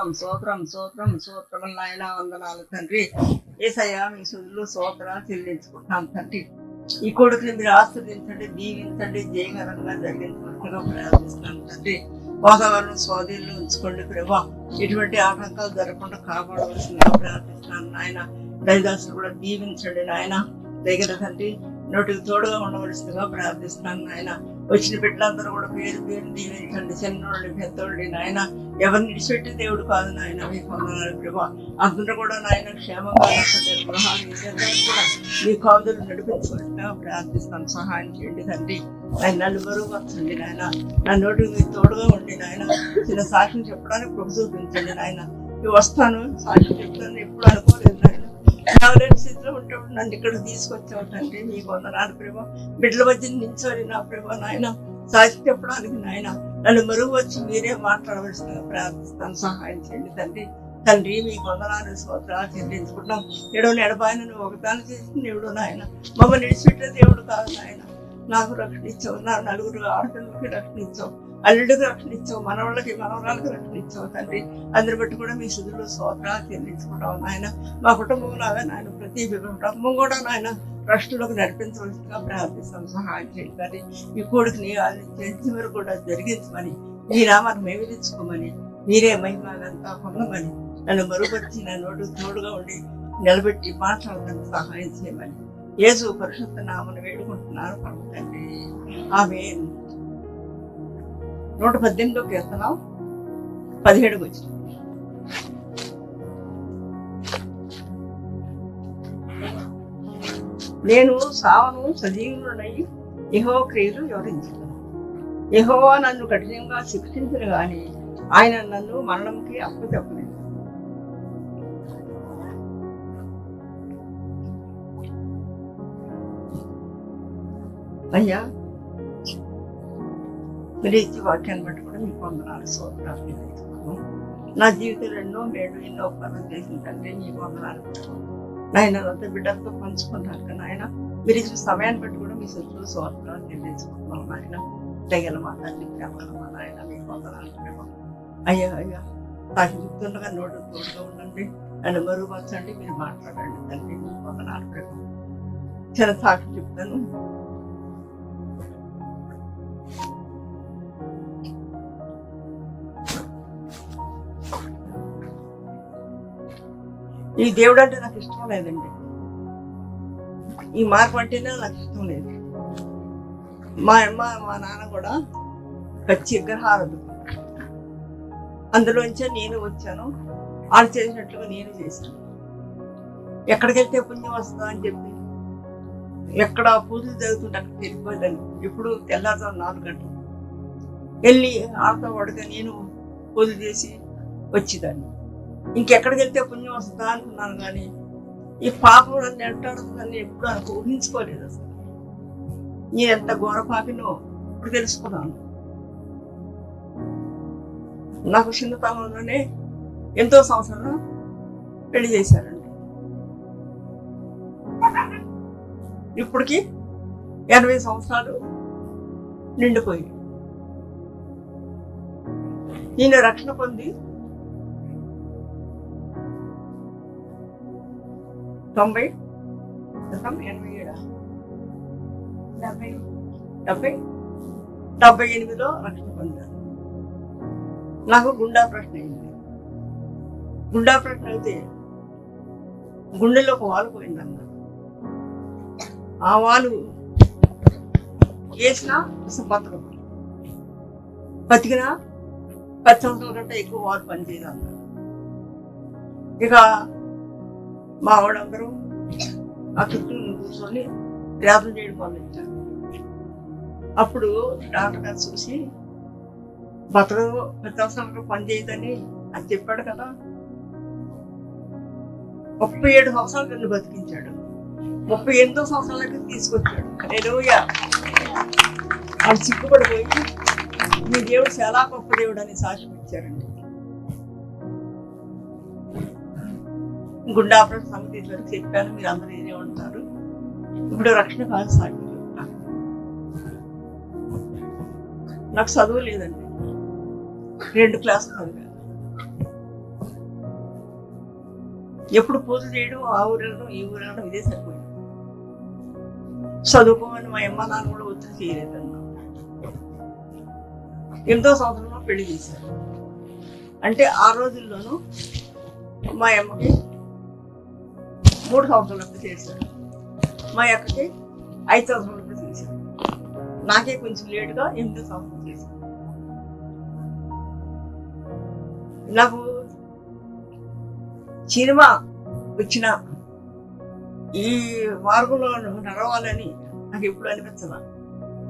సూత్రం సూత్రం సూత్రం సూత్రం నాయన వందనాలు తండ్రి. ఏసయ్యా మీ సుదులు సూత్రాలు చెల్లించుకుంటాం తండ్రి. ఈ కొడుకుని మీరు ఆస్వాదించండి దీవించండి జయకరంగా జరిగించినట్టుగా ప్రార్థిస్తున్నాను తండ్రి. వాతావరణం స్వాధీనంలో ఉంచుకోండి ప్రభా. ఎటువంటి ఆటంకాలు జరగకుండా కాపాడవలసిందిగా ప్రార్థిస్తున్నాను నాయన. దయదాసులు కూడా దీవించండి నాయన. దగ్గర తండ్రి నోటికి తోడుగా ఉండవలసిందిగా ప్రార్థిస్తున్నాను నాయన. వచ్చిన బిడ్డలందరూ కూడా పేరు పేరు దీవించండి. చిన్నోళ్ళు పెద్దోళ్ళు నాయన ఎవరిని విడిచిపెట్టి దేవుడు కాదు నాయన. మీ కొందరు ప్రభా. అందరూ కూడా నాయన క్షేమంగా గృహాలు కూడా మీ కాదులు నడిపించవలసిందిగా ప్రార్థిస్తాను సహాయం చేయండి తండ్రి. ఆయన నలుగురు వచ్చండి నాయన. నా నోటికి మీరు తోడుగా ఉండి నాయన. చిన్న సాక్ష్యం చెప్పడానికి ప్రభుత్వం పెంచండి నాయన. వస్తాను. సాక్ష్యం చెప్తాను. ఎప్పుడు అనుకోలేదు నాయన స్థితిలో ఉంటే నన్ను ఇక్కడ తీసుకొచ్చావు తండ్రి మీకు వందనాలు ప్రభా. బిడ్డల మధ్య నించోని నా ప్రభా నాయన. సాక్షి చెప్పడానికి నాయన. నన్ను మరుగు వచ్చి మీరే మాట్లాడవలసిన ప్రార్థిస్తాను. సహాయం చేయండి తండ్రి. తండ్రి మీకు వందనాలు స్తోత్రాలు చెల్లించుకుంటాం ఎడో ఎడబాయన నువ్వు ఒకదాని చేసి దేవుడు నాయన. మమ్మల్ని విడిచిపెట్టే దేవుడు కాదు నాయన. నాకు రక్షణ ఇచ్చావు. నా నలుగురు ఆడపిల్లలకి రక్షణ ఇచ్చావు. అల్లుడికి రక్షణ ఇచ్చావు మనవాళ్ళకి మనవరాలకు రక్షణ ఇచ్చావు తండ్రి. అందరి బట్టి కూడా మీ సుధులు సోదరా చెల్లించుకుంటావు నాయన. మా కుటుంబం లాగా నాయన ప్రతి కుటుంబం కూడా నాయన ట్రస్టులకు నడిపించవలసిందిగా ప్రార్థిస్తాం. సహాయం చేయండి కానీ ఈ కొడుకుని తెలిసి వరకు కూడా జరిగించమని మీ నామాన్ని మేమిరించుకోమని మీరే మహిమగంతా పొందమని నన్ను మరుగుపరిచి నా నోటు తోడుగా ఉండి నిలబెట్టి మాట్లాడడానికి సహాయం చేయమని. ఏసు పరిశుద్ధ నామను వేడుకుంటున్నాను పడుతుంది ఆమె నూట పద్దెనిమిదిలో కీర్తనం పదిహేడుకి వచ్చిన నేను సావను సజీవునై యహో క్రియలు వివరించాను యహోవా నన్ను కఠినంగా శిక్షించను గాని ఆయన నన్ను మరణంకి అప్పు చెప్పలేదు అయ్యా మీరు ఇచ్చే వాక్యాన్ని బట్టి కూడా మీకు వందనాలు సోదరాలు నా జీవితంలో ఎన్నో మేలు ఎన్నో పనులు చేసిన తండ్రి మీకు వందనాలు. నాయన అంతా బిడ్డలతో పంచుకున్నారు కదా నాయన. మీరు ఇచ్చిన సమయాన్ని బట్టి కూడా మీ శత్రువులు సోదరాలు తెలియజేసుకుంటున్నాం నాయన. దయ్యాల మా తల్లి ప్రేమల మా నాయన మీకు వందనాలు ప్రేమ అయ్యా అయ్యా నాకు చెప్తుండగా నోటు తోడుగా ఉండండి. ఆయన మరుగుపరచండి మీరు మాట్లాడండి తండ్రి మీకు వందనాలు ప్రేమ చాలా సాక్షి చెప్తాను. ఈ దేవుడు అంటే నాకు ఇష్టం లేదండి. ఈ మార్పు అంటేనే నాకు ఇష్టం లేదు. మా అమ్మ మా నాన్న కూడా పచ్చి విగ్రహారదు అందులోంచే నేను వచ్చాను. వాళ్ళు చేసినట్లుగా నేను చేశాను. ఎక్కడికి వెళ్తే పుణ్యం వస్తుందా అని చెప్పి ఎక్కడ పూజలు జరుగుతుంటే అక్కడికి వెళ్ళిపోయాను. ఇప్పుడు తెల్లారుజాము నాలుగు గంటలు వెళ్ళి ఆడతా పడక నేను పూజలు చేసి వచ్చేదాన్ని. ఇంకెక్కడికి వెళ్తే పుణ్యం వస్తుందా అనుకున్నాను కానీ ఈ పాపం నన్ను ఎంటాడుతుందని ఎప్పుడు అనుకో ఊహించుకోలేదు అసలు. నేను ఎంత ఘోర పాపినో ఇప్పుడు తెలుసుకున్నాను. నాకు చిన్నతనంలోనే ఎంతో సంవత్సరాలు పెళ్ళి చేశారండి. ఇప్పటికి ఎనభై సంవత్సరాలు నిండిపోయి ఈయన రక్షణ పొంది తొంభై శాతం ఎనభై ఏడు డెబ్బై డెబ్బై డెబ్బై ఎనిమిదిలో రక్షణ పొందారు నాకు గుండా ప్రశ్న అయింది. గుండా ప్రశ్న అయితే గుండెలో ఒక వాలు పోయిందన్న. ఆ వాలు వేసినా విషపత్రం బతికినా పది సంవత్సరాల కంటే ఎక్కువ వారు పనిచేయాలన్నారు ఇక మా ఆవిడందరూ ఆ చుట్టూ కూర్చొని ప్రార్థన చేయడం మొదలెట్టారు అప్పుడు డాక్టర్ గారు చూసి బతకదు పది సంవత్సరాలకు పని చేయదని అని చెప్పాడు కదా. ముప్పై ఏడు సంవత్సరాలు నన్ను బతికించాడు. ముప్పై ఎనిమిదో సంవత్సరాలకి తీసుకొచ్చాడు. నేను వాళ్ళు సిగ్గుపడిపోయి మీ దేవుడు చాలా గొప్ప దేవుడు అని సాక్ష్యం ఇచ్చారండి. గుండాపురం సంగతి వరకు చెప్పాను. మీరు అందరూ ఏదే ఉంటారు. ఇప్పుడు రక్షణ కాదు సాక్షి నాకు చదువు లేదండి. రెండు క్లాసులు చదివాను. ఎప్పుడు పూజ చేయడం ఆ ఊరిలో ఈ ఊరు ఇదే సరిపోయింది. చదువుకోమని మా అమ్మ నాన్న కూడా ఒత్తిడి చేయలేదన్నా ఎనిమిదో సంవత్సరంలో పెళ్ళి చేశారు. అంటే ఆ రోజుల్లోనూ మా అమ్మకి మూడు సంవత్సరాలకు చేశారు మా అక్కకి ఐదు సంవత్సరాలకు చేశారు నాకే కొంచెం లేటుగా ఎనిమిది సంవత్సరాలు చేశారు నాకు సినిమా వచ్చిన ఈ మార్గంలో నడవాలని నాకు ఎప్పుడు అనిపించదా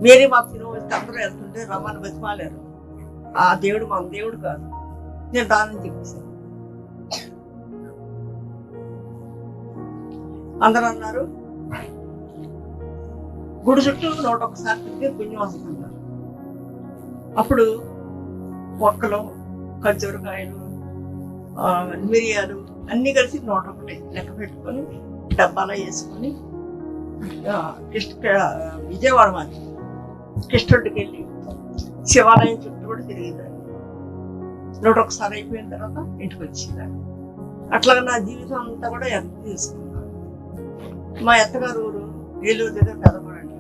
మీరే మా సినిమా వస్తే అందరూ వెళ్తుంటే రమ్మని బతిమాలేరు. ఆ దేవుడు మా దేవుడు కాదు. నేను దానం చెప్పేశాను. అందరూ అన్నారు. గుడి చుట్టూ నూట ఒకసారి తిరిగి పుణ్యం వస్తున్నారు అప్పుడు మొక్కలు ఖర్జూరకాయలు మిరియాలు అన్నీ కలిసి నూట ఒకటి లెక్క పెట్టుకొని డబ్బాలో వేసుకొని కృష్ణ విజయవాడ మాది. కృష్ణుడికి వెళ్ళి శివాలయం చుట్టూ కూడా తిరిగేదాన్ని. నూట ఒకసారి అయిపోయిన తర్వాత ఇంటికి వచ్చేదాన్ని. అట్లాగా నా జీవితం అంతా కూడా ఎంత తీసుకున్నాను మా అత్తగారు ఊరు ఏలూరు దగ్గర పెదపడండి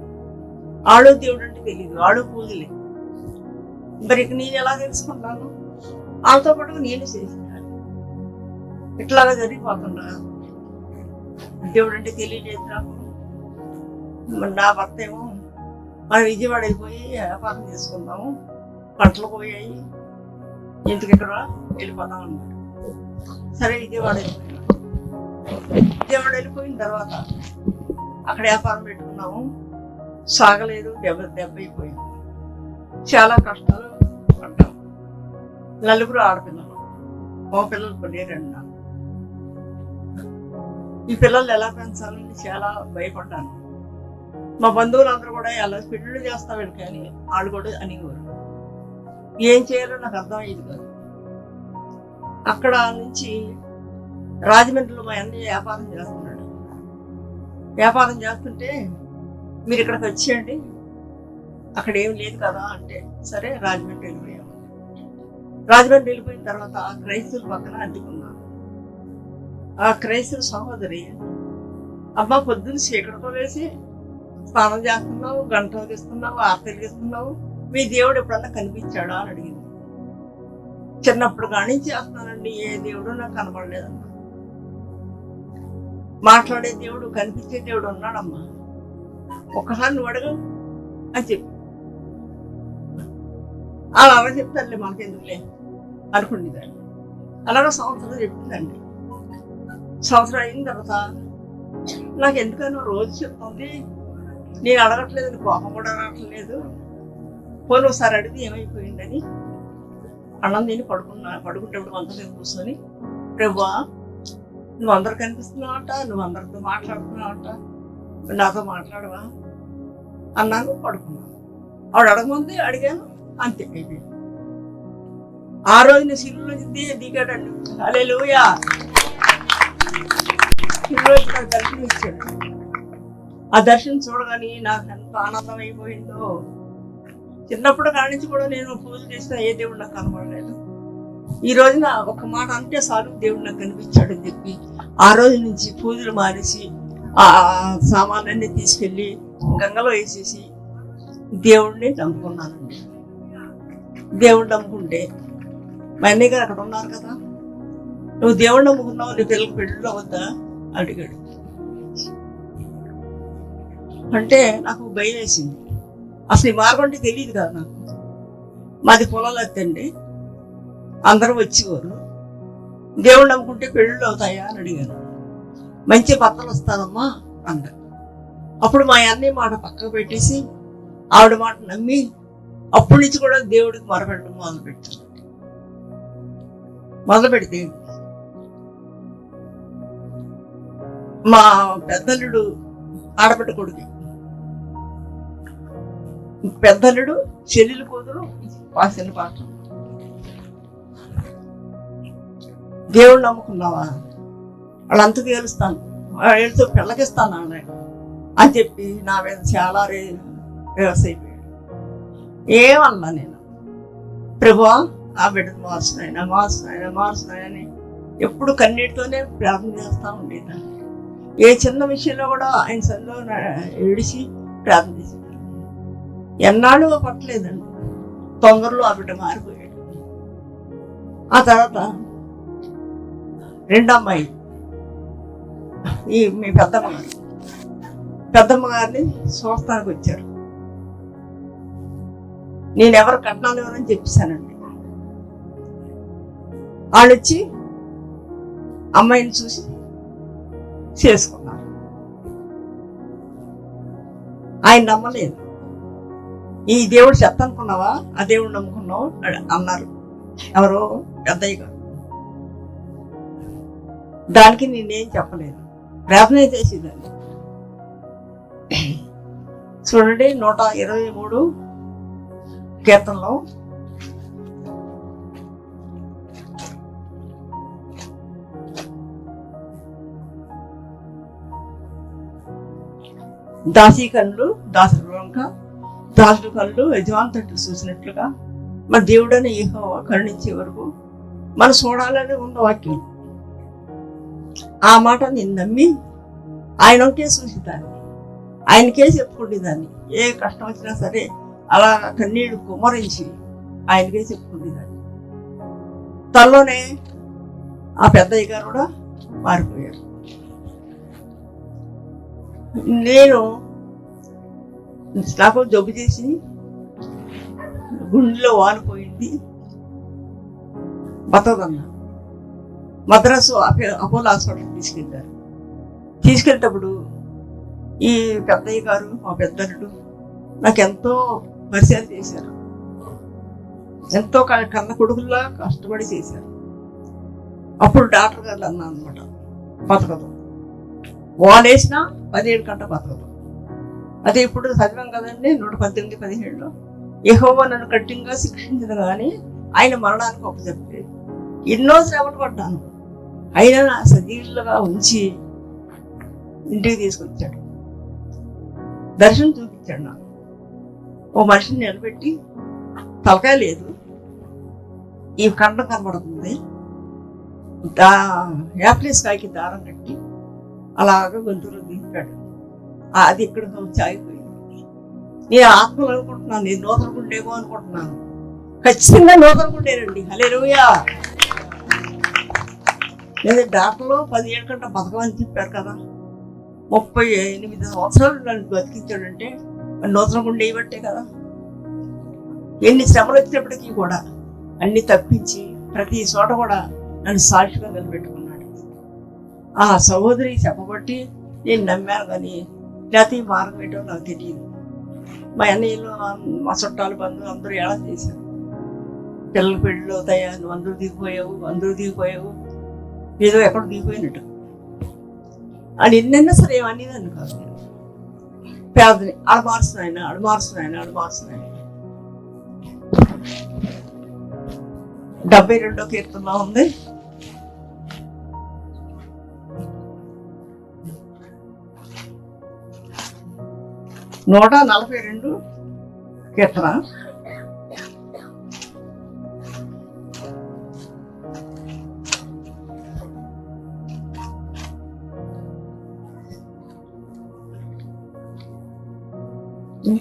ఆడో దేవుడు అంటే తెలియదు ఆడో పూజలే మరి ఇక నేను ఎలా తెలుసుకుంటాను? వాళ్ళతో పాటు నేను చేసినాను ఇట్లాగా జరిగిపోతున్నా దేవుడు అంటే తెలియలేదు నాకు నా భర్త ఏమో మనం విజయవాడ వెళ్ళిపోయి వ్యాపారం చేసుకుందాము. పంటలు పోయాయి. ఇంటికి ఇక్కడ వెళ్ళిపోదాం అన్నాడు. సరే విజయవాడ వెళ్ళిపోయినా విజయవాడ వెళ్ళిపోయిన తర్వాత అక్కడ వ్యాపారం పెట్టుకున్నాము. సాగలేదు దెబ్బ దెబ్బ అయిపోయింది. చాలా కష్టాలు పడ్డాము. నలుగురు ఆడపిల్లలు మా పిల్లలు కొన్ని రెండు నాకు. ఈ పిల్లల్ని ఎలా పెంచాలని చాలా భయపడ్డాను. మా బంధువులందరూ కూడా ఎలా పెళ్ళిళ్ళు చేస్తామని కానీ వాళ్ళు కూడా అనేవారు. ఏం చేయాలో నాకు అర్థం అయ్యేది కాదు. అక్కడ నుంచి రాజమండ్రిలో మా అన్నయ్య వ్యాపారం చేస్తున్నాడు. వ్యాపారం చేస్తుంటే మీరు ఇక్కడికి వచ్చేయండి. అక్కడ ఏం లేదు కదా అంటే సరే రాజమండ్రి వెళ్ళిపోయాము రాజమండ్రి వెళ్ళిపోయిన తర్వాత ఆ క్రైస్తవుల పక్కన అడ్డుకున్నాను ఆ క్రైస్తవ సహోదరి అమ్మ పొద్దున్న చీకటితో వేసి స్నానం చేస్తున్నావు గంట ఇస్తున్నావు ఆర్త మీ దేవుడు ఎప్పుడన్నా కనిపించాడా అని అడిగింది. చిన్నప్పుడు కాడి చేస్తున్నానండి ఏ దేవుడు నాకు కనబడలేదమ్మా మాట్లాడే దేవుడు కనిపించే దేవుడు ఉన్నాడమ్మా. ఒకసారి నువ్వు అడగ అని చెప్పి. అలా అలా చెప్తానులే మనకెందుకులే అనుకునేదాన్ని అలాగే సంవత్సరం చెప్పిందండి సంవత్సరం అయిన తర్వాత నాకు ఎందుకనో రోజు చెప్తుంది నేను అడగట్లేదు కోపం కూడా రావట్లేదు. పోనీ ఒకసారి అడిగి ఏమైపోయిందని? అన్నం తిని పడుకున్నా పడుకుంటే వంట తిని కూర్చొని ప్రభువా నువ్వు అందరు కనిపిస్తున్నావట నువ్వు అందరితో మాట్లాడుతున్నావట. నాతో మాట్లాడవా? అన్నాను పడుకున్నాను. ఆవిడ అడగమంది అడిగాను అంతే అయిపోయింది. ఆ రోజు నేను సిల్లులో దిగి దిగాడండి అలెలుయా రోజు నాకు దర్శనం ఇచ్చాడు. ఆ దర్శనం చూడగానే నాకు ఎంత ఆనందం అయిపోయిందో. చిన్నప్పుడు కానించి కూడా నేను పూజ చేసిన ఏ దేవుడు నాకు కనబడలేదు. ఈ రోజున ఒక మాట అంటే చాలు దేవుడు నాకు కనిపించాడు అని చెప్పి ఆ రోజు నుంచి పూజలు మానేసి ఆ సామాన్లన్నీ తీసుకెళ్ళి గంగలో వేసేసి దేవుడిని నమ్ముకున్నానండి. దేవుడు నమ్ముకుంటే మా అన్నయ్య గారు అక్కడ ఉన్నారు కదా నువ్వు దేవుడు నమ్ముకున్నావు నీ పిల్లలకు పెళ్ళిలో వద్దా? అడిగాడు. అంటే నాకు భయం వేసింది. అసలు ఈ మార్గం అంటే తెలియదు కదా నాకు. మాది పొలాలు ఎత్తండి అందరూ వచ్చేవారు. దేవుడు నమ్ముకుంటే పెళ్ళిళ్ళు అవుతాయా? అని అడిగాను మంచి భర్తలు వస్తానమ్మా అంట అప్పుడు మా అన్నయ్య మాట పక్కకు పెట్టేసి ఆవిడ మాట నమ్మి అప్పటి నుంచి కూడా దేవుడికి మొరపెట్టడం మొదలు పెట్టాను మొదలు పెడితే మా పెద్దలుడు ఆడబిడ్డ కొడుకు. పెద్దలుడు చెల్లెలు కూతురు వాసిన పాత్ర. దేవుడు నమ్ముకున్నావా? వాళ్ళంతా తేలుస్తాను వాళ్ళతో పిల్లకిస్తాను అన్నాడు. అని చెప్పి నా మీద చాలా రే వ్యవసాయపోయాడు ఏమన్నా నేను? ప్రభువా ఆ బిడ్డను మార్చున్నాయన మార్చున్నాయన మార్చున్నాయని ఎప్పుడు కన్నీటితోనే ప్రార్థన చేస్తూ ఉండేదాన్ని. ఏ చిన్న విషయంలో కూడా ఆయన సందులో ఏడిచి ప్రార్థన చేసేదాన్ని. ఎన్నాళ్ళు పట్టలేదండి. తొందరలో ఆ బిడ్డ మారిపోయాడు. ఆ తర్వాత రెండో అమ్మాయి ఈ మీ పెద్దమ్మ గారు. పెద్దమ్మ గారిని చూస్తానికి వచ్చారు. నేను ఎవరు కట్నాలు ఎవరని చెప్పేశానండి. వాళ్ళు వచ్చి అమ్మాయిని చూసి చేసుకున్నారు. ఆయన నమ్మలేదు. ఈ దేవుడు చెప్పనుకున్నావా ఆ దేవుడు నమ్ముకున్నావు? అన్నారు. ఎవరో? పెద్దయ్య గారు. దానికి నేనేం చెప్పలేదు. ప్రార్థన చేసేదాన్ని చూడండి నూట ఇరవై మూడు కీర్తనలో. దాసీ కళ్ళు దాసుడు వంక దాసుడు కళ్ళు యజమాంతట్టు చూసినట్లుగా మన దేవుడని ఏహో కరుణించే వరకు మనం చూడాలని ఉన్న వాక్యం. ఆ మాట నేను నమ్మి ఆయన ఒకటే చూసి చూసేదాన్ని ఆయనకే చెప్పుకునేదాన్ని ఏ కష్టం వచ్చినా సరే అలా కన్నీడు కుమ్మరించి ఆయనకే చెప్పుకునేదాన్ని తనలోనే ఆ పెద్దయ్య గారు కూడా మారిపోయారు. నేను నాకు జబ్బు చేసి గుండెలో వాలిపోయింది బతకదన్నా మద్రాసు అపోలో హాస్పిటల్కి తీసుకెళ్తారు. తీసుకెళ్ళేటప్పుడు ఈ పెద్దయ్య గారు మా పెద్దలు నాకు ఎంతో పరిచయం చేశారు. ఎంతో క- కన్న కొడుకుల్లా కష్టపడి చేశారు. అప్పుడు డాక్టర్ గారు అన్నా అనమాట బతకదు. వాళ్ళేసినా పదిహేడు గంట బతకదు. అదే ఇప్పుడు చదివాం కదండి నూట పద్దెనిమిది పదిహేడులో. ఎహోవో నన్ను కఠినంగా శిక్షించిన కానీ ఆయన మరణానికి ఒక ఎన్నో శ్రమలు పడ్డాను. అయినా సజీవులుగా ఉంచి ఇంటికి తీసుకొచ్చాడు. దర్శనం చూపించాడు నాకు. ఓ మనిషిని నిలబెట్టి తలకాయ లేదు. ఈ కండ కనబడుతుంది. దా యాప్లేస్ కాయకి దారం కట్టి అలాగ గొంతులో దింపాడు. అది ఇక్కడ వచ్చి నేను ఆత్మలు అనుకుంటున్నాను నేను నూతనకుండేమో అనుకుంటున్నాను. ఖచ్చితంగా నూతనకుండేనండి హలే హలే లేదా డాక్టర్లు పదిహేడు గంట బతకమని చెప్పారు కదా. ముప్పై ఎనిమిది సంవత్సరాలు నన్ను బతికించాడంటే నూతన గుండె ఇవ్వట్టే కదా. ఎన్ని శ్రమలు వచ్చినప్పటికీ కూడా అన్ని తప్పించి ప్రతి చోట కూడా నన్ను సాక్షిగా నిలబెట్టుకున్నాడు. ఆ సహోదరి చెప్పబట్టి నేను నమ్మాను కానీ లేకపోతే ఈ మార్గం ఏంటో నాకు తెలియదు. మా అన్నయ్యలు మా చుట్టాలు బంధువులు అందరూ ఎలా చేశారు? పిల్లల పెళ్ళిలో తయారు అందరూ దిగిపోయావు అందరూ దిగిపోయావు ఏదో ఎక్కడ దిగిపోయినట్టు. అని ఎన్నైనా సరే ఏమన్నీ దాన్ని కాదు. నేను పేదని ఆడ మారుస్తున్నాయన ఆడ మారుస్తున్నాయన ఆడ మారుస్తున్నాయన డెబ్బై రెండో కీర్తనలో ఉంది. నూట నలభై రెండు కీర్తన.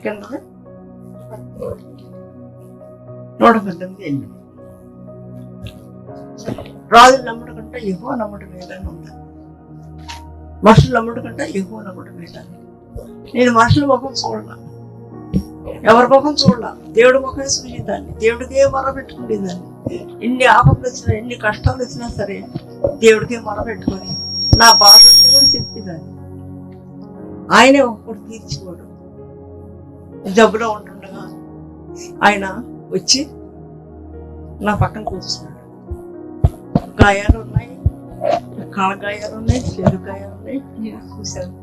ఎందుకంటే నూట పద్దెనిమిది ఎనిమిది రాజులు నమ్ముడు కంటే ఎక్కువ నమ్ముడు మేలని ఉంది మనుషులు నమ్ముడు కంటే ఎక్కువ నమ్ముడు మేలని నేను మనుషుల ముఖం చూడలా ఎవరి ముఖం చూడలా దేవుడి ముఖమే చూసేదాన్ని దేవుడికే మొర పెట్టుకునేదాన్ని ఎన్ని ఆపదలు వచ్చినా ఎన్ని కష్టాలు వచ్చినా సరే దేవుడికే మొర పెట్టుకొని నా బాధ కూడా చెప్పేదాన్ని ఆయనే ఒకప్పుడు తీర్చుకోడు జబ్బులో ఉంటుండగా ఆయన వచ్చి నా పక్కన కూర్చున్నాడు. గాయాలు ఉన్నాయి కాళ్ళ గాయాలు ఉన్నాయి చేదు గాయాలు ఉన్నాయి. నేను చూశాను.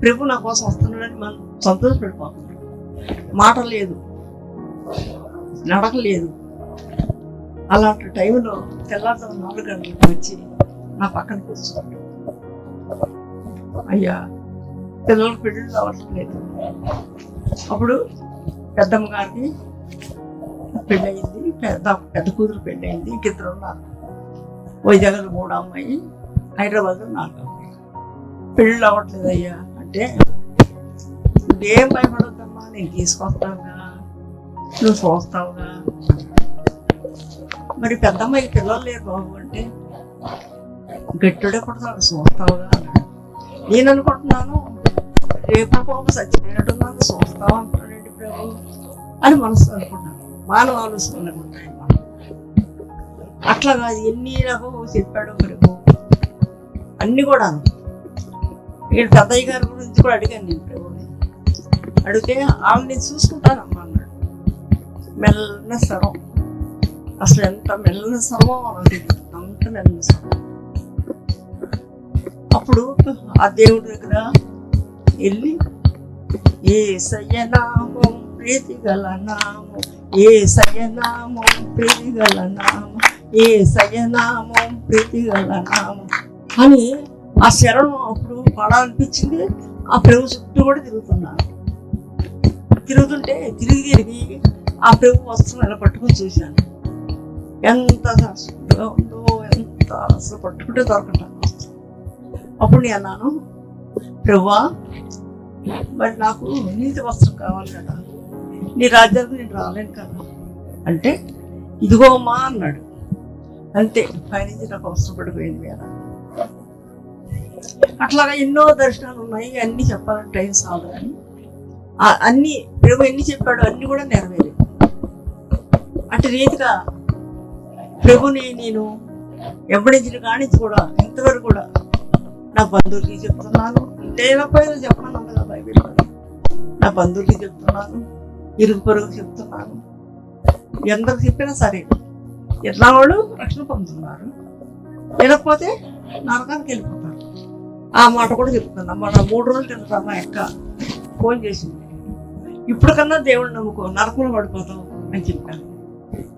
ప్రభు నా కోసం వస్తున్నాడని మనం సంతోషపడిపోతున్నాడు మాట లేదు నడక లేదు అలాంటి టైంలో తెల్లారుజాము నాలుగు గంటలకు వచ్చి నా పక్కన కూర్చున్నాడు. అయ్యా పిల్లలకు పెళ్ళిళ్ళు అవ్వట్లేదు అప్పుడు పెద్దమ్మ గారికి పెళ్ళయింది. పెద్ద పెద్ద కూతురు పెళ్ళయింది. ఇంకిద్దరు ఉన్నారు. వైజాగ్లో మూడు అమ్మాయి హైదరాబాద్లో నాలుగు అమ్మాయి. పెళ్ళి అవ్వట్లేదు అయ్యా. అంటే నువ్వేం భయపడొద్దమ్మా నేను తీసుకొస్తావుగా నువ్వు చూస్తావుగా. మరి పెద్దమ్మాయి పిల్లలు లేరు బాబు అంటే గట్టుడే కూడా చూస్తావుగా. నేను అనుకుంటున్నాను రేపు సచ్చినట్టు నాకు చూస్తా అంటున్నాడు ప్రభు అని మనసు అనుకున్నాను మానవ ఆలోచనలు ఉంటాయి అట్లా కాదు ఎన్ని రకం చెప్పాడు ప్రభు. అన్నీ కూడా ఇక్కడ తాతయ్య గారి గురించి కూడా అడిగాను నేను ప్రభుని. అడిగితే ఆమె నేను చూసుకుంటానమ్మా అన్నాడు. మెల్లన స్వరం అసలు ఎంత మెల్లన స్వరమో మనకు అంత మెల్లన స్వరం అప్పుడు ఆ దేవుడి దగ్గర వెళ్ళి ఏ నామం ప్రీతిగల నామం ఏ నామం ప్రీతిగల నామం ఏ నామం ప్రీతిగల నామం. అని ఆ శరణం అప్పుడు పడాలనిపించింది. ఆ ప్రభు చుట్టూ కూడా తిరుగుతున్నాను తిరుగుతుంటే తిరిగి తిరిగి ఆ ప్రభు వస్త్రం ఇలా పట్టుకుని చూశాను. ఎంత శుద్ధంగా ఉందో ఎంత అసలు పట్టుకుంటే దొరకటాను అప్పుడు నేను అన్నాను ప్రభువా మరి నాకు నీతి వస్త్రం కావాలి కదా. నీ రాజ్యానికి నేను రాలేను కదా. అంటే ఇదిగో అమ్మా అన్నాడు. అంతే పైనుంచి నాకు వస్త్రం పడిపోయింది మీద అట్లాగా ఎన్నో దర్శనాలు ఉన్నాయి అన్నీ చెప్పాలంటే టైం సాగు కానీ అన్నీ అన్ని ప్రభు ఎన్ని చెప్పాడు అన్ని కూడా నెరవేరు అటు రీతిగా ప్రభుని నేను వెంబడించిన కానించి కూడా ఇంతవరకు కూడా నా బంధువులకి చెప్తున్నాను. లేకపోయినా చెప్పను కదా బైబిల్ నా బంధువులకి చెప్తున్నాను ఇరుగు పొరుగు చెప్తున్నాను. ఎందరికి చెప్పినా సరే ఎట్లా వాళ్ళు రక్షణ పొందుతున్నారు. లేకపోతే నరకానికి వెళ్ళిపోతారు. ఆ మాట కూడా చెప్తున్నా. మన మూడు రోజులు తింటా మా యొక్క ఫోన్ చేసింది. ఇప్పుడు కన్నా దేవుడు నమ్ముకో నరకంలో పడిపోతావు అని చెప్పాను.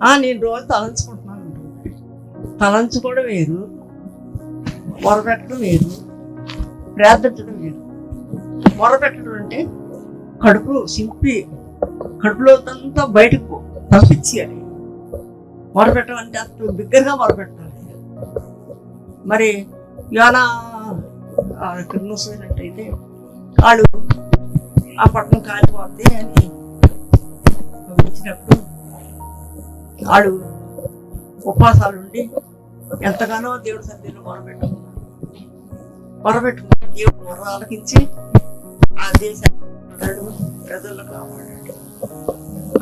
ఆ నేను రోజు తలంచుకుంటున్నాను. తలంచుకోవడం వేరు వరపెట్టడం వేరు. ప్రార్థించడం లేదు మొరపెట్టడం అంటే కడుపు సింపి కడుపులో అంతా బయటకు పో- పంపించేయాలి మొరపెట్టడం అంటే అంత బిగ్గరగా మొరపెట్టాలి. మరి యోనా మూసినట్టయితే వాళ్ళు ఆ పట్టణం కాలిపోతే అని వచ్చినప్పుడు వాళ్ళు ఉపవాసాలు ఉండి ఎంతగానో దేవుడి సన్నిధిలో మొరపెట్టుకున్నారు మొరపెట్టుకుని దేవుడు మొర ఆలకించి ఆ దేశాన్ని ప్రజలు కాపాడాడు.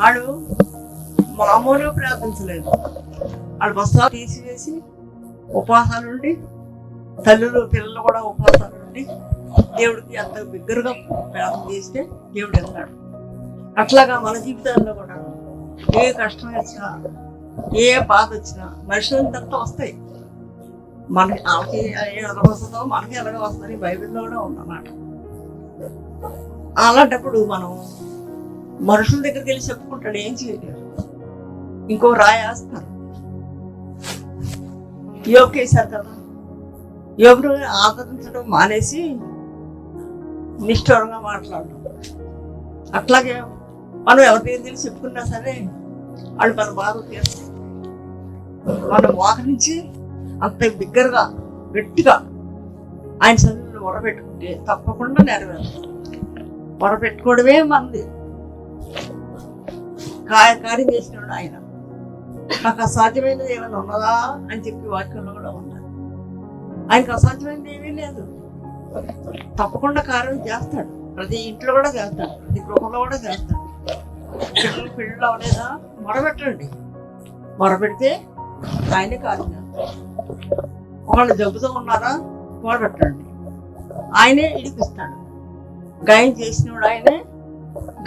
వాడు మామూలు ప్రార్థించలేదు. వాళ్ళు బస్తాలు తీసివేసి ఉపవాసాలు ఉండి తల్లులు పిల్లలు కూడా ఉపవాసాలు ఉండి దేవుడికి అంత బిగ్గరగా ప్రార్థన చేస్తే దేవుడు వెళ్తాడు. అట్లాగా మన జీవితాల్లో కూడా ఏ కష్టం వచ్చినా ఏ బాధ వచ్చినా మనుషులంతా వస్తాయి. మనకి ఆమెకి ఎలాగ వస్తుందో మనకి ఎలాగ వస్తుందని బైబిల్లో కూడా ఉందన్నమాట. అలాంటప్పుడు మనం మనుషుల దగ్గరికి వెళ్ళి చెప్పుకుంటాడు ఏం చేయలేరు. ఇంకో రాయేస్తారు యోగేశారు కదా. ఎవరు ఆదరించడం మానేసి నిష్ఠూరంగా మాట్లాడడం. అట్లాగే మనం ఎవరి దగ్గరికి వెళ్ళి చెప్పుకున్నా సరే వాళ్ళు మన బాధ తీరుస్తారు మనం మోకరించి అంత బిగ్గరగా గట్టిగా ఆయన సన్నిధిలో మొరపెట్టుకుంటే తప్పకుండా నెరవేరుతుంది. మొరపెట్టుకోవడమే మంది. కార్యం చేసినాడు ఆయన. నాకు అసాధ్యమైనది ఏమైనా ఉన్నదా అని చెప్పి వాక్యంలో కూడా ఉన్నారు. ఆయనకు అసాధ్యమైనది ఏమీ లేదు. తప్పకుండా కార్యం చేస్తాడు. ప్రతి ఇంట్లో కూడా చేస్తాడు. ప్రతి గృహంలో కూడా చేస్తాడు. పిల్లలు పెళ్ళిళ్ళు అవలేదా? మొరపెట్టండి. మొరపెడితే ఆయనే కార్యం చేస్తాడు. వాళ్ళు జబ్బుతో ఉన్నారా? వాడట్టండి. ఆయనే ఇడిపిస్తాడు. గాయం చేసినోడు ఆయనే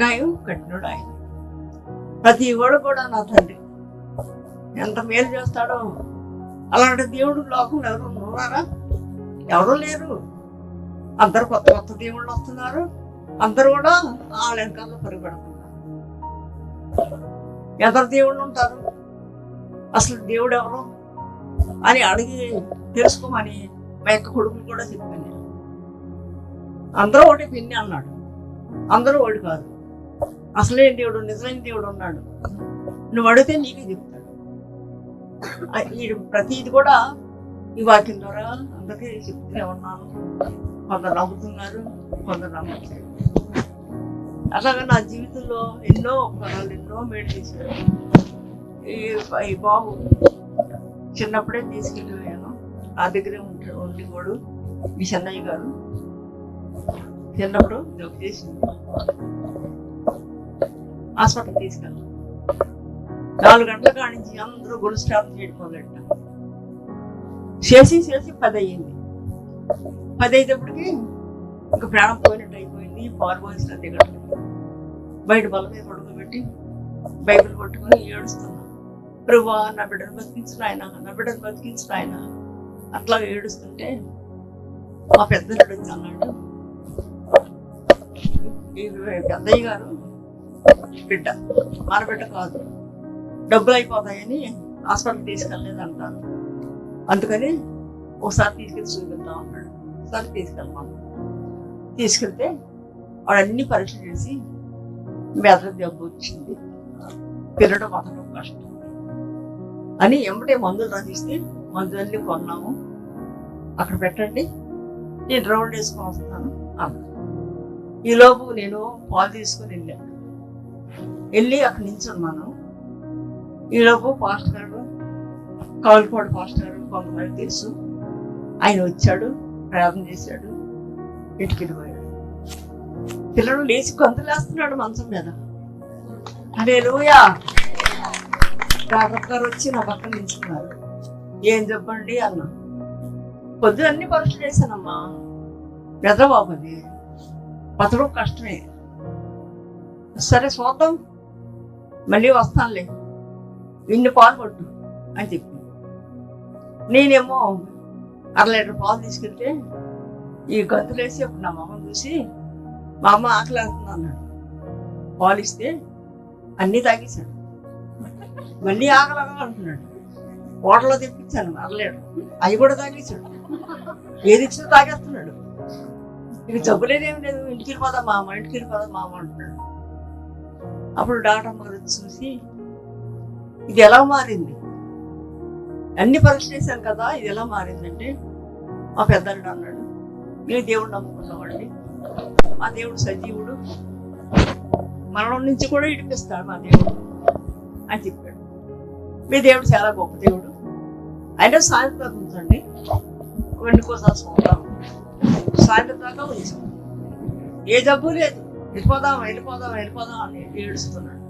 గాయం కట్టినోడు ఆయన. ప్రతి వాడు కూడా నా తండ్రి. ఎంత మేలు చేస్తాడో. అలాంటి దేవుడు లోకంలో ఎవరు ఉన్నారా? ఎవరు లేరు. అందరు కొత్త కొత్త దేవుళ్ళు వస్తున్నారు. అందరు కూడా ఆ వెనకాల పరిగెడుతున్నారు. ఎవరు దేవుళ్ళు ఉంటారు? అసలు దేవుడు ఎవరు? అని అడిగి తెలుసుకోమని మా యొక్క కొడుకులు కూడా చెప్పాను అందరూ ఒకటి పిన్ని అన్నాడు. అందరూ ఒకటి కాదు. అసలేం దేవుడు నిజమైన దేవుడు ఉన్నాడు నువ్వు అడిగితే నీకే చెప్తాడు. వీడు ప్రతిది కూడా ఈ వాక్యం ద్వారా అందరికీ చెప్తూనే ఉన్నాను. కొందరు నవ్వుతున్నారు కొందరు నమ్మట్లేదు. అలాగే నా జీవితంలో ఎన్నో ఉపకారాలు ఎన్నో మేలు చేశారు ఈ బాబు చిన్నప్పుడే తీసుకెళ్ళిపోయాను ఆ దగ్గరే ఉంటాడు ఉండేవాడు మీ చెన్నయ్య గారు. చిన్నప్పుడు జబ్బు చేసింది హాస్పిటల్ తీసుకెళ్ళాను నాలుగు గంటల కానించి అందరూ గొలు స్టాప్ చేయడం చేసి చేసి పది అయ్యింది పది అయ్యేటప్పటికి ఇంకా ప్రాణం పోయినట్టు అయిపోయింది. పాలు పోసిన బయట బల మీద పడుకోబెట్టి బైబిల్ పట్టుకొని ఏడుస్తున్నాను ప్రభా నా బిడ్డను బతికించిన ఆయన నా బిడ్డను బతికించిన ఆయన అట్లా ఏడుస్తుంటే మా పెద్దలుడు వచ్చి అన్నాడు పెద్దయ్య గారు బిడ్డ మన బిడ్డ కాదు. డబ్బులు అయిపోతాయని హాస్పిటల్ తీసుకెళ్ళలేదు అంటారు అందుకని ఒకసారి తీసుకెళ్ళి చూపిద్దాం అన్నాడు. ఒకసారి తీసుకెళ్ళమా తీసుకెళ్తే వాడు అన్ని పరీక్షలు చేసి మెదడు దెబ్బ వచ్చింది. పిల్లడం అతను కష్టం. అని ఎంబటే మందులు రాసిస్తే వెళ్ళి కొన్నాము. అక్కడ పెట్టండి. నేను రౌండ్ వేసుకొని వస్తాను. అన్న ఈలోపు నేను పాలు తీసుకొని వెళ్ళాను వెళ్ళి అక్కడ నుంచి ఉన్నాను ఈలోపు పాస్టర్ గారు కాలుపాడు పాస్టర్ గారు కొంతమంది తెలుసు. ఆయన వచ్చాడు ప్రార్థన చేశాడు ఇంటికి పోయాడు. పిల్లడు లేచి కొందలేస్తున్నాడు మంచం మీద. అదే లోయా డాక్టర్ గారు వచ్చి నా పక్కన నిల్చుకున్నారు ఏం చెప్పండి అన్న. పొద్దు అన్ని పరీక్షలు చేశానమ్మా. పెద్దబాబుది బతడం కష్టమే. సరే చూద్దాం. మళ్ళీ వస్తానులే. ఇన్ని పాలు పట్టు అని చెప్పి. నేనేమో అర లీటర్ పాలు తీసుకెళ్తే ఈ గంతులేసి అప్పుడు నా మామను చూసి మా అమ్మ ఆకలి అన్నాడు. పాలు ఇస్తే అన్నీ తాగేశాడు. మళ్ళీ ఆకలి అంటున్నాడు. హోటల్లో తెప్పించాను అరలేడు అవి కూడా తాగేశాడు. ఏది ఇచ్చినా తాగేస్తున్నాడు. ఇక జబ్బులేదేం లేదు ఇంటికి వెళ్ళిపోదా మామ ఇంటికి వెళ్ళిపోదా మామ అంటున్నాడు. అప్పుడు డాక్టర్ గారు వచ్చి చూసి ఇది ఎలా మారింది? అన్ని పరీక్షలు చేశాను కదా ఇది ఎలా మారిందంటే మా పెద్దలు అన్నాడు. మేము దేవుడు నమ్ముకున్నామండి మా దేవుడు సజీవుడు. మరణం నుంచి కూడా ఇడిపిస్తాడు మా దేవుడు. అని చెప్పాడు. మీ దేవుడు చాలా గొప్ప దేవుడు. అయినా సాయంత్రం దాకా ఉంచండి వెండుకోసారి చూద్దాం సాయంత్రం దాకా ఉంచాం ఏ జబ్బు లేదు. వెళ్ళిపోదాం వెళ్ళిపోదాం వెళ్ళిపోదాం అని ఏడుస్తున్నాడు.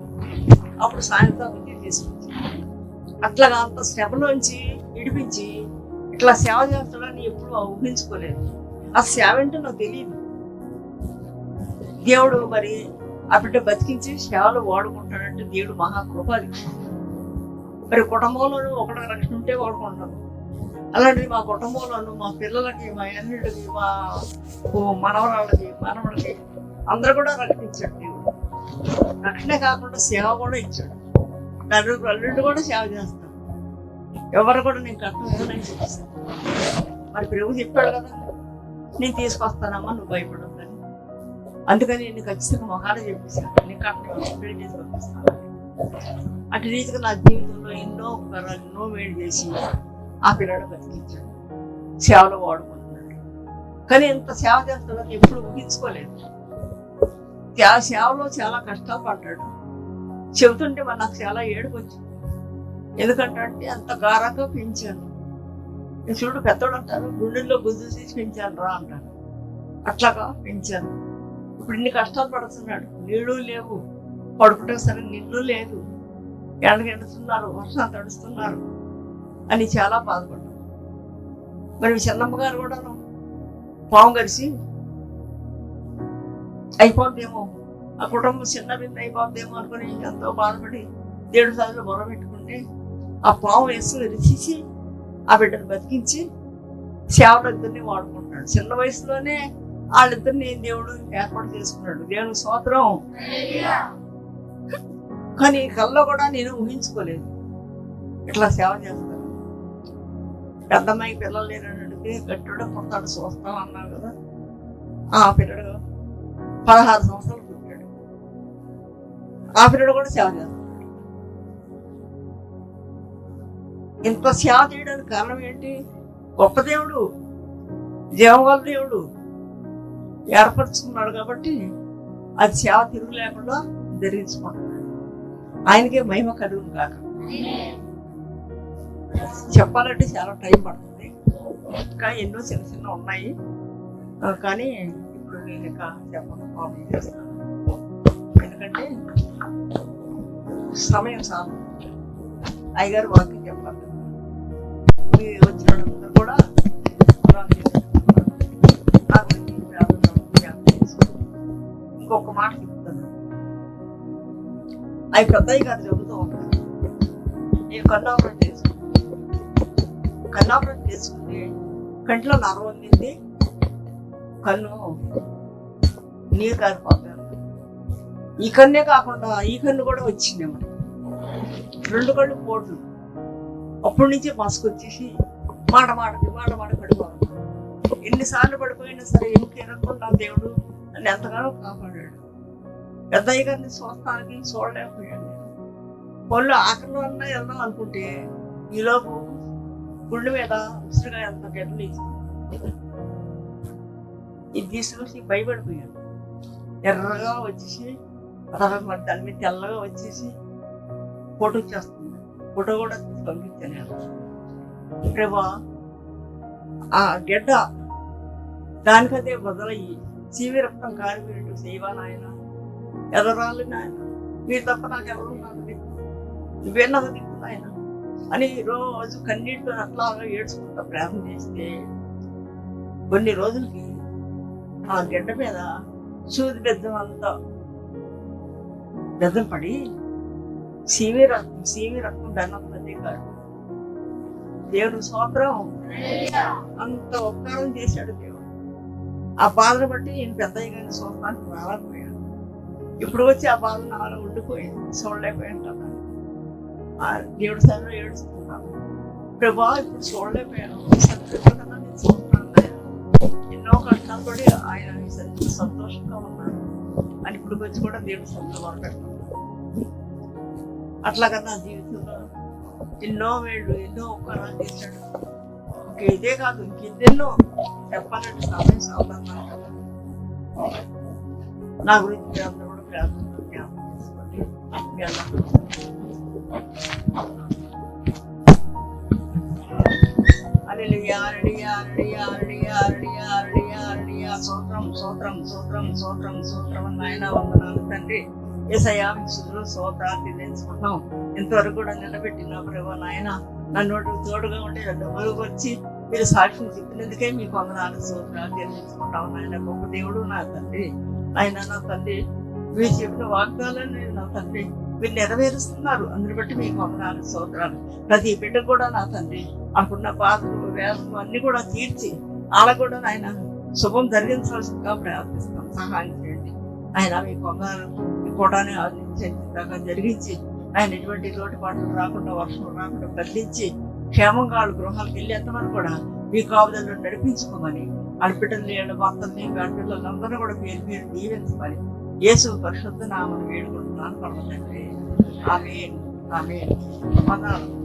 అప్పుడు సాయంత్రం ఉంచి తీసుకొచ్చి అట్లాగా అంత శ్రమలోంచి విడిపించి ఇట్లా సేవ చేస్తాడని ఎప్పుడు ఊహించుకోలేదు. ఆ సేవ ఏంటో నాకు తెలియదు. దేవుడు మరి ఆ బిడ్డ బతికించి సేవలు వాడుకుంటాడంటే దేవుడు మహాకృపాలి మరి కుటుంబంలోనూ ఒకటి రక్షణ ఉంటే వాడుకుంటాను అలాంటిది మా కుటుంబంలోను మా పిల్లలకి మా అన్నిటికి మా మనవరాళ్ళకి మనవడికి అందరూ కూడా రక్షణ ఇచ్చాడు దేవుడు. రక్షణ కాకుండా సేవ కూడా ఇచ్చాడు. నలుగురు అల్లుడు కూడా సేవ చేస్తాను ఎవరు కూడా నేను కట్టం ఇవ్వనని చెప్పేస్తాను మరి ప్రభు చెప్పాడు కదా నేను తీసుకొస్తానమ్మా నువ్వు భయపడు అందుకని నేను ఖచ్చితంగా మొహాలు చెప్పేసాను నేను చేసి పంపిస్తాను. అటు రీతిగా నా జీవితంలో ఎన్నో ఉపకారాలు ఎన్నో వేడి చేసి ఆ పిల్లడు బతికించాడు సేవలో వాడుకుంటున్నాడు కానీ ఇంత సేవ చేస్తాడని ఎప్పుడు ఊహించుకోలేదు. ఆ సేవలో చాలా కష్టాలు పడ్డాడు చెబుతుంటే మరి నాకు చాలా ఏడుపు వచ్చింది ఎందుకంటే అంత గారంగా పెంచాను. నేను చూడు పెద్దోడు అంటారు గుండెల్లో గుజ్జు తీసి పెంచాను రా అంటారు. అట్లాగా పెంచాను. ఇప్పుడు ఇన్ని కష్టాలు పడుతున్నాడు. నీళ్ళు లేవు. పడుకుంటే సరే నీళ్ళు లేదు. ఎండగెండుతున్నారు వర్షాలు తడుస్తున్నారు అని చాలా బాధపడ్డాం. మరి చిన్నమ్మ గారు కూడాను పాము కలిసి అయిపోద్దేమో. ఆ కుటుంబం చిన్న బింద అయిపోద్దేమో అనుకుని ఎంతో బాధపడి దేవుడి సార్లు మొర పెట్టుకుంటే ఆ పాము వేసుకుని రిచిసి ఆ బిడ్డను బతికించి సేవలు ఇద్దరిని వాడుకుంటున్నాడు. చిన్న వయసులోనే వాళ్ళిద్దరిని దేవుడు ఏర్పాటు చేసుకున్నాడు. దేవుని స్తోత్రం. కానీ కల్లో కూడా నేను ఊహించుకోలేదు. ఇట్లా సేవ చేస్తాను పెద్దమ్మాయి పిల్లలు లేనడికి గట్టుడు పుడతాడు చూస్తాం అన్నావు కదా. ఆ పిల్లడు పదహారు సంవత్సరాలు పుట్టాడు. ఆ పిల్లడు కూడా సేవ చేస్తాడు. ఇంత సేవ చేయడానికి కారణం ఏంటి? గొప్ప దేవుడు జీవగల దేవుడు. ఏర్పరచుకున్నాడు కాబట్టి అది సేవ తిరుగు లేకుండా ధరించుకుంటున్నాడు. ఆయనకే మహిమ కలుగును కాక చెప్పాలంటే చాలా టైం పడుతుంది. ఇంకా ఎన్నో చిన్న చిన్న ఉన్నాయి. కానీ ఇప్పుడు నేను ఇంకా చెప్పను చేస్తాను. ఎందుకంటే సమయం చాలు. అయ్యగారు వాక్యం చెప్పాలి మీరు వచ్చిన కూడా అవి పెద్దయ్య గారు చెబుతూ ఉంటారు నేను కన్నాపురం చేసుకున్నాను కన్నాపురం చేసుకుంటే కంట్లో నరం ఉండింది కన్ను నీరు కారిపోతాను ఈ కన్నే కాకుండా ఈ కన్ను కూడా వచ్చింది మరి రెండు కళ్ళు పోట్లు అప్పటి నుంచి మసుకొచ్చేసి మాట మాటకి మాట మాట పడిపోవాలి ఎన్నిసార్లు పడిపోయినా సరే ఎందుకు ఎరగకుండా దేవుడు నన్ను ఎంతగానో కాపాడాడు పెద్దయ్య గారిని చూస్తానికి చూడలేకపోయాడు పళ్ళు ఆకలిలో అన్నా వెళ్దాం అనుకుంటే ఈలోపు గుండె మీద ఉసిరిగా ఎంత గడ్డలు ఇది తీసుకొచ్చి భయపడిపోయాను ఎర్రగా వచ్చేసి అలా దాని మీద తెల్లగా వచ్చేసి ఫోటో వచ్చేస్తుంది ఫోటో కూడా తీసి పంపించాను ప్రభా ఆ గడ్డ దానికదే బదులయ్యి చీవి రక్తం కారిపోయినట్టు సేవా నాయన ఎదరాలి నాయన. మీరు తప్ప నాకు ఎవరు నువ్వే నాకు దిక్కు నాయన. అని రోజు కన్నీళ్ళు అట్లా ఏడ్చుకుంటా ప్రేమ చేస్తే కొన్ని రోజులకి ఆ గడ్డ మీద సూది బెద్దం అంతా బెద్దం పడి సీవి రక్తం సీవి రక్తం ధనపతి కాదు దేవుడు స్వాతంత్రం అంత ఉపకారం చేశాడు దేవుడు. ఆ బాధను బట్టి నేను పెద్దయ్య గారిని చూడటానికి రాలేకపోయాను ఇప్పుడు వచ్చి ఆ బాధ నాలో ఉండిపోయింది చూడలేకపోయాను ఆ దేవుడి సార్లు ఏడుస్తున్నాను. ప్రభా ఇప్పుడు చూడలేకపోయాను. సత్యంలో నేను చూస్తున్నాను. ఎన్నో కష్టాలు పడి ఆయన సంతోషంగా ఉన్నాడు. అని ఇప్పుడు వచ్చి కూడా దేవుడి సన్నిధిలో మొదలుపెడుతున్నాను అట్లాగా నా జీవితంలో ఎన్నో వేళ్ళు ఎన్నో ఉపకారాలు చేశాడు. ఇంక ఇదే కాదు ఇంకెన్నెన్నో చెప్పాలంటే సమయం సాధారణ నా గురించి ప్రార్థన జ్ఞాపకం చేసుకోండి మీ అందరూ హల్లెలూయా, హల్లెలూయా, హల్లెలూయా, హల్లెలూయా, హల్లెలూయా, హల్లెలూయా, హల్లెలూయా. స్తోత్రం స్తోత్రం స్తోత్రం స్తోత్రం నాయన వందనాలు తండ్రి ఏసయ్యా మీకు సుధులు స్తోత్రాలు తెలియజేసుకుంటాం ఇంతవరకు కూడా నిలబెట్టిన ప్రభు నాయన నన్ను తోడుగా ఉండి డబ్బులు వచ్చి మీరు సాక్ష్యం చెప్పినందుకే మీకు వందనాలు స్తోత్రాలు తెలియజేసుకుంటాం నాయన గొప్ప దేవుడు నా తండ్రి ఆయన నా తండ్రి మీరు చెప్పిన వాగ్దానాన్ని నా తండ్రి. మీరు నెరవేరుస్తున్నారు. అందుని బట్టి మీకు వందనాలు సోదరాలు ప్రతి బిడ్డ కూడా నా తండ్రి. అనుకున్న బాధలు వేదలు అన్ని కూడా తీర్చి వాళ్ళ కూడా ఆయన శుభం జరిగించాల్సిందిగా ప్రయత్నిస్తాం సహాయం చేయండి. ఆయన మీ వందనాలు మీ కోటాన్ని ఆలోచించేదాకా జరిగించి ఆయన ఎటువంటి లోటు పాటలు రాకుండా వర్షం రాకుండా కదిలించి క్షేమంగా వాళ్ళ గృహాలకు వెళ్ళేంతవరకు కూడా మీ కాపుదలను నడిపించుకోమని వాళ్ళ బిడ్డల్ని వాళ్ళ భక్తుల్ని వాళ్ళ పిల్లలందరూ కూడా పేరు పేరు దీవించమని యేసు పరిశుద్ధ నామను వేడుకుంటున్నాను పర్వతండి ఆమె ఆమె వందనాలు